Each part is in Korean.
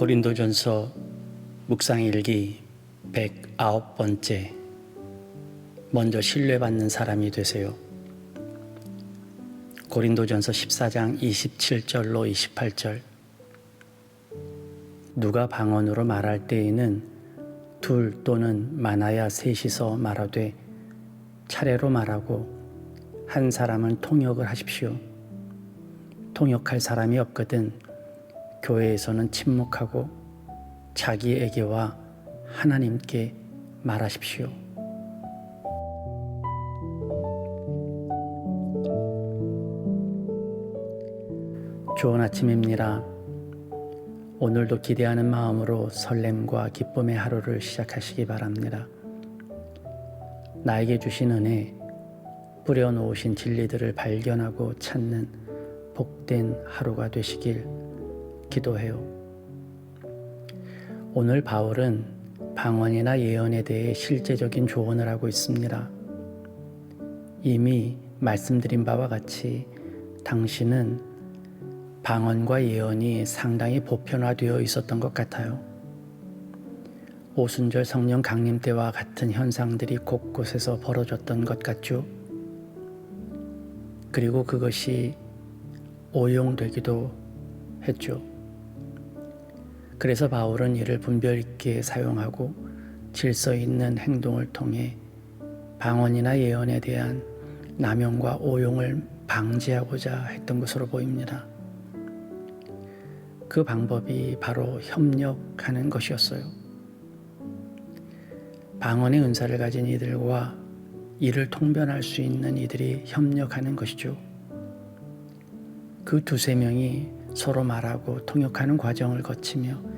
고린도전서 묵상 일기 109번째 먼저 신뢰받는 사람이 되세요. 고린도전서 14장 27절로 28절 누가 방언으로 말할 때에는 둘 또는 많아야 셋이서 말하되 차례로 말하고 한 사람은 통역을 하십시오. 통역할 사람이 없거든 교회에서는 침묵하고 자기에게와 하나님께 말하십시오. 좋은 아침입니다. 오늘도 기대하는 마음으로 설렘과 기쁨의 하루를 시작하시기 바랍니다. 나에게 주신 은혜, 뿌려놓으신 진리들을 발견하고 찾는 복된 하루가 되시길 기도해요. 오늘 바울은 방언이나 예언에 대해 실제적인 조언을 하고 있습니다. 이미 말씀드린 바와 같이 당신은 방언과 예언이 상당히 보편화되어 있었던 것 같아요. 오순절 성령 강림 때와 같은 현상들이 곳곳에서 벌어졌던 것 같죠. 그리고 그것이 오용되기도 했죠. 그래서 바울은 이를 분별 있게 사용하고 질서 있는 행동을 통해 방언이나 예언에 대한 남용과 오용을 방지하고자 했던 것으로 보입니다. 그 방법이 바로 협력하는 것이었어요. 방언의 은사를 가진 이들과 이를 통변할 수 있는 이들이 협력하는 것이죠. 그 두세 명이 서로 말하고 통역하는 과정을 거치며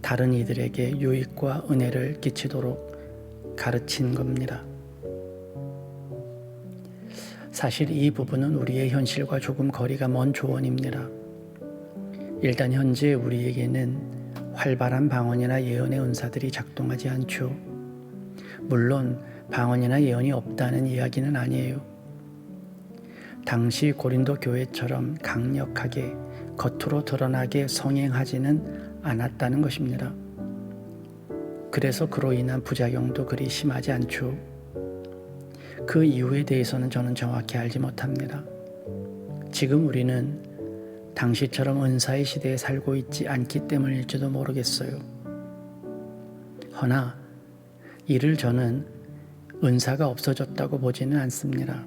다른 이들에게 유익과 은혜를 끼치도록 가르친 겁니다. 사실 이 부분은 우리의 현실과 조금 거리가 먼 조언입니다. 일단 현재 우리에게는 활발한 방언이나 예언의 은사들이 작동하지 않죠. 물론 방언이나 예언이 없다는 이야기는 아니에요. 당시 고린도 교회처럼 강력하게 겉으로 드러나게 성행하지는 않았다는 것입니다. 그래서 그로 인한 부작용도 그리 심하지 않죠. 그 이유에 대해서는 저는 정확히 알지 못합니다. 지금 우리는 당시처럼 은사의 시대에 살고 있지 않기 때문일지도 모르겠어요. 허나 이를 저는 은사가 없어졌다고 보지는 않습니다.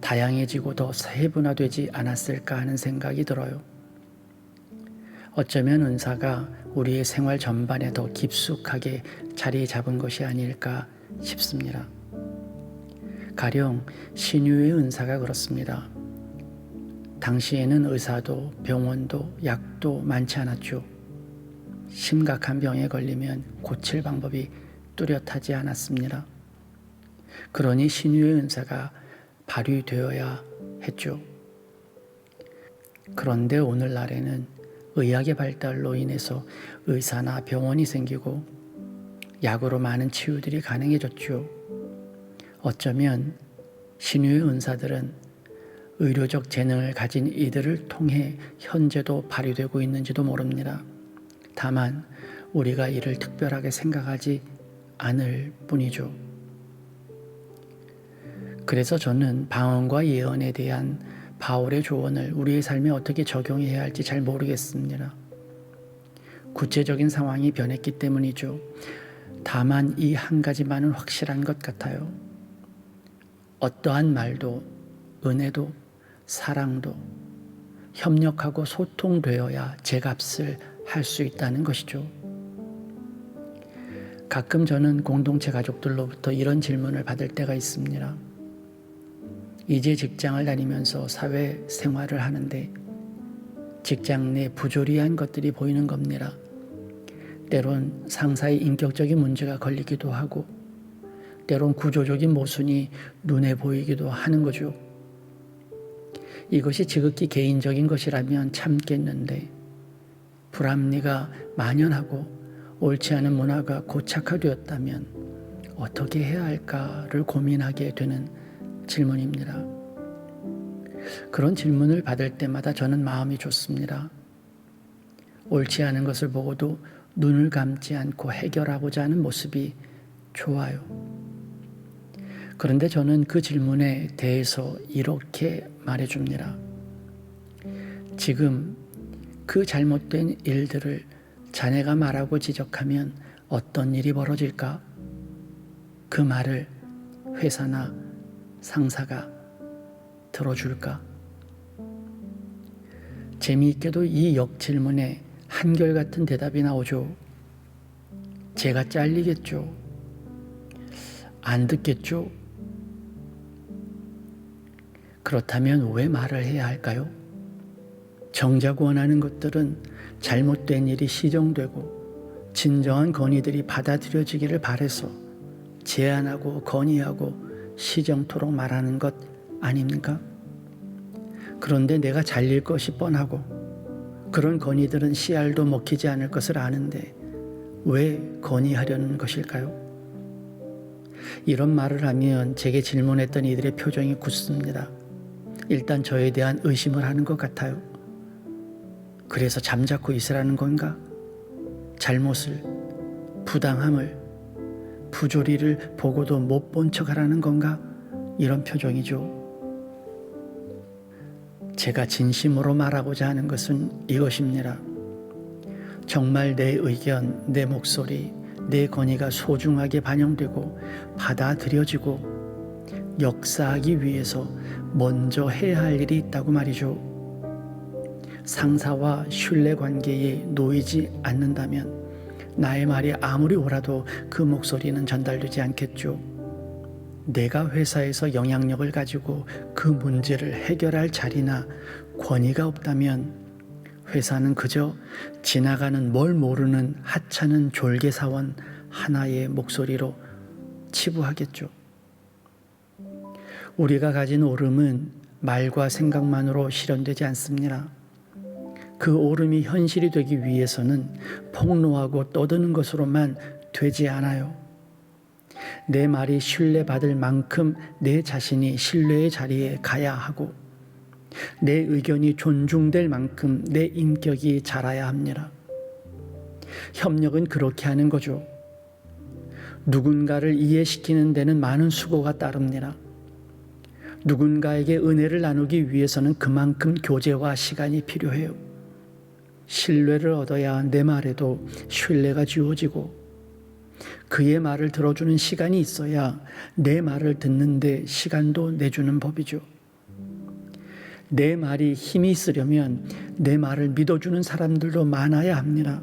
다양해지고 더 세분화되지 않았을까 하는 생각이 들어요. 어쩌면 은사가 우리의 생활 전반에 더 깊숙하게 자리 잡은 것이 아닐까 싶습니다. 가령 신유의 은사가 그렇습니다. 당시에는 의사도 병원도 약도 많지 않았죠. 심각한 병에 걸리면 고칠 방법이 뚜렷하지 않았습니다. 그러니 신유의 은사가 발휘되어야 했죠. 그런데 오늘날에는 의학의 발달로 인해서 의사나 병원이 생기고 약으로 많은 치유들이 가능해졌죠. 어쩌면 신유의 은사들은 의료적 재능을 가진 이들을 통해 현재도 발휘되고 있는지도 모릅니다. 다만 우리가 이를 특별하게 생각하지 않을 뿐이죠. 그래서 저는 방언과 예언에 대한 바울의 조언을 우리의 삶에 어떻게 적용해야 할지 잘 모르겠습니다. 구체적인 상황이 변했기 때문이죠. 다만 이 한 가지만은 확실한 것 같아요. 어떠한 말도, 은혜도, 사랑도 협력하고 소통되어야 제 값을 할 수 있다는 것이죠. 가끔 저는 공동체 가족들로부터 이런 질문을 받을 때가 있습니다. 이제 직장을 다니면서 사회 생활을 하는데 직장 내 부조리한 것들이 보이는 겁니다. 때론 상사의 인격적인 문제가 걸리기도 하고 때론 구조적인 모순이 눈에 보이기도 하는 거죠. 이것이 지극히 개인적인 것이라면 참겠는데 불합리가 만연하고 옳지 않은 문화가 고착화되었다면 어떻게 해야 할까를 고민하게 되는 질문입니다. 그런 질문을 받을 때마다 저는 마음이 좋습니다. 옳지 않은 것을 보고도 눈을 감지 않고 해결하고자 하는 모습이 좋아요. 그런데 저는 그 질문에 대해서 이렇게 말해줍니다. 지금 그 잘못된 일들을 자네가 말하고 지적하면 어떤 일이 벌어질까? 그 말을 회사나 상사가 들어줄까? 재미있게도 이 역질문에 한결같은 대답이 나오죠. 제가 잘리겠죠. 안 듣겠죠. 그렇다면 왜 말을 해야 할까요? 정작 원하는 것들은 잘못된 일이 시정되고 진정한 건의들이 받아들여지기를 바래서 제안하고 건의하고 시정토록 말하는 것 아닙니까? 그런데 내가 잘릴 것이 뻔하고 그런 건의들은 씨알도 먹히지 않을 것을 아는데 왜 건의하려는 것일까요? 이런 말을 하면 제게 질문했던 이들의 표정이 굳습니다. 일단 저에 대한 의심을 하는 것 같아요. 그래서 잠자코 있으라는 건가? 잘못을, 부당함을, 부조리를 보고도 못 본 척하라는 건가? 이런 표정이죠. 제가 진심으로 말하고자 하는 것은 이것입니다. 정말 내 의견, 내 목소리, 내 건의가 소중하게 반영되고 받아들여지고 역사하기 위해서 먼저 해야 할 일이 있다고 말이죠. 상사와 신뢰 관계에 놓이지 않는다면 나의 말이 아무리 옳아도 그 목소리는 전달되지 않겠죠. 내가 회사에서 영향력을 가지고 그 문제를 해결할 자리나 권위가 없다면 회사는 그저 지나가는 뭘 모르는 하찮은 졸개사원 하나의 목소리로 치부하겠죠. 우리가 가진 오름은 말과 생각만으로 실현되지 않습니다. 그 오름이 현실이 되기 위해서는 폭로하고 떠드는 것으로만 되지 않아요. 내 말이 신뢰받을 만큼 내 자신이 신뢰의 자리에 가야 하고 내 의견이 존중될 만큼 내 인격이 자라야 합니다. 협력은 그렇게 하는 거죠. 누군가를 이해시키는 데는 많은 수고가 따릅니다. 누군가에게 은혜를 나누기 위해서는 그만큼 교제와 시간이 필요해요. 신뢰를 얻어야 내 말에도 신뢰가 지워지고 그의 말을 들어주는 시간이 있어야 내 말을 듣는데 시간도 내주는 법이죠. 내 말이 힘이 있으려면 내 말을 믿어주는 사람들도 많아야 합니다.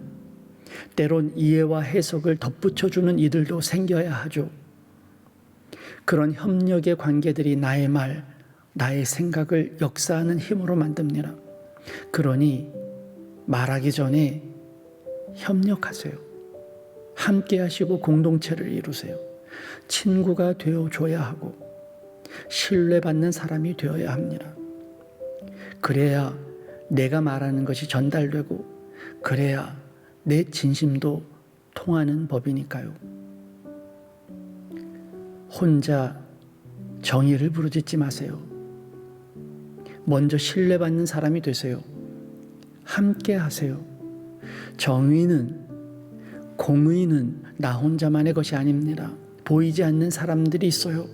때론 이해와 해석을 덧붙여주는 이들도 생겨야 하죠. 그런 협력의 관계들이 나의 말, 나의 생각을 역사하는 힘으로 만듭니다. 그러니 말하기 전에 협력하세요. 함께 하시고 공동체를 이루세요. 친구가 되어 줘야 하고 신뢰받는 사람이 되어야 합니다. 그래야 내가 말하는 것이 전달되고 그래야 내 진심도 통하는 법이니까요. 혼자 정의를 부르짖지 마세요. 먼저 신뢰받는 사람이 되세요. 함께 하세요. 정의는, 공의는 나 혼자만의 것이 아닙니다. 보이지 않는 사람들이 있어요.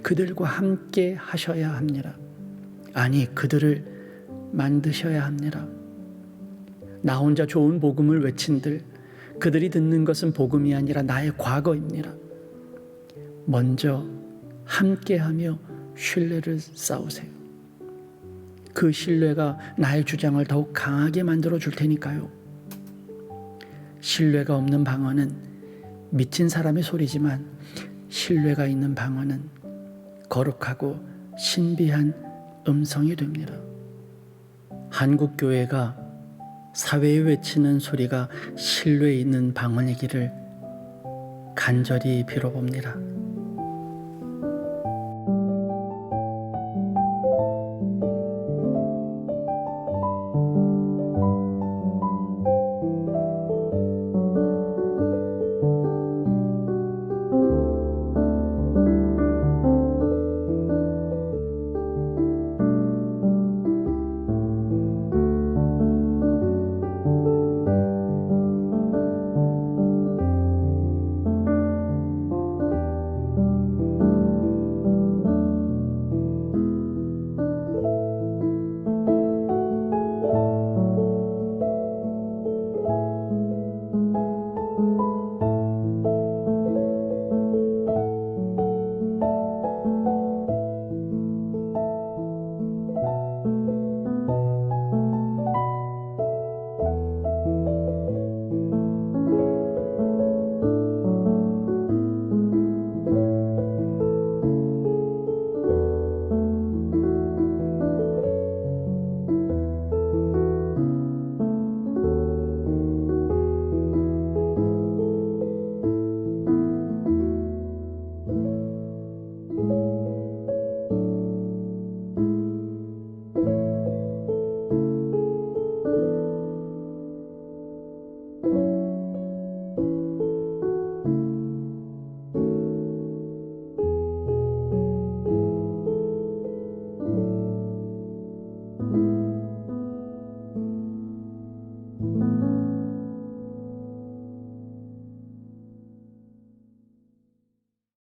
그들과 함께 하셔야 합니다. 아니, 그들을 만드셔야 합니다. 나 혼자 좋은 복음을 외친들, 그들이 듣는 것은 복음이 아니라 나의 과거입니다. 먼저 함께하며 신뢰를 쌓으세요. 그 신뢰가 나의 주장을 더욱 강하게 만들어 줄 테니까요. 신뢰가 없는 방언은 미친 사람의 소리지만 신뢰가 있는 방언은 거룩하고 신비한 음성이 됩니다. 한국 교회가 사회에 외치는 소리가 신뢰 있는 방언이기를 간절히 빌어봅니다.